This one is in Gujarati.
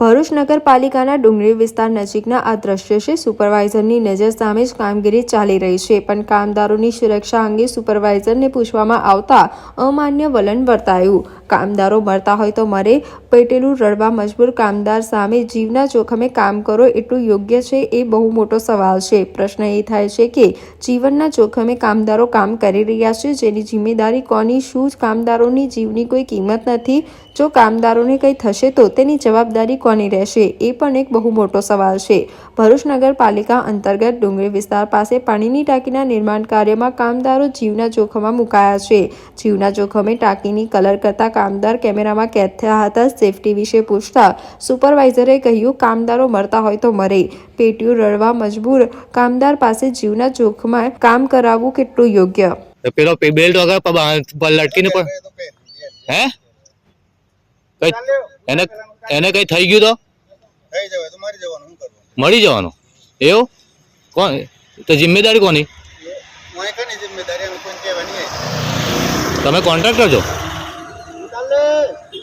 ભરૂચ નગરપાલિકાના ડુંગળી વિસ્તાર નજીકના આ દ્રશ્ય છે. સુપરવાઇઝરની નજર સામે જ કામગીરી ચાલી રહી છે, પણ કામદારોની સુરક્ષા અંગે સુપરવાઇઝરને પૂછવામાં આવતા અમાન્ય વલણ વર્તાયું. કામદારો મરતા હોય તો મરે, પેટેલું રડવા મજબૂર કામદાર સામે જીવના જોખમે કામ કરો એટલું યોગ્ય છે એ બહુ મોટો સવાલ છે. પ્રશ્ન એ થાય છે કે જીવનના જોખમે કામદારો કામ કરી રહ્યા છે, જેની જિમ્મેદારી કોની, શું કામદારોની જીવની કોઈ કિંમત નથી. જો કામદારોને કંઈ થશે તો તેની જવાબદારી કોની રહેશે એ પણ એક બહુ મોટો સવાલ છે. ભરૂચ નગરપાલિકા અંતર્ગત ડુંગળી વિસ્તાર પાસે પાણીની ટાંકીના નિર્માણ કાર્યમાં કામદારો જીવના જોખમમાં મુકાયા છે. જીવના જોખમે ટાંકીની કલર કરતા કામદાર કેમેરામાં કેદ થયા હતા. સેફટી વિશે પૂછતા સુપરવાઇઝરે કહ્યું કામદારો મરતા હોય તો મરે. પેટીયું રડવા મજબૂર. કામદાર પાસે જીવના જોખમમાં કામ કરાવવું કેટલું યોગ્ય? તો પેલો બેલ્ટ વગર લટકીને હે? કઈ એને એને કઈ થઈ ગયું તો? થઈ જવાય તો મારી જવાનું શું કરવું મળી જવાનું? એવું? કોણ? તો જિમ્મેદારી કોની? તમે કોન્ટ્રાક્ટર છો?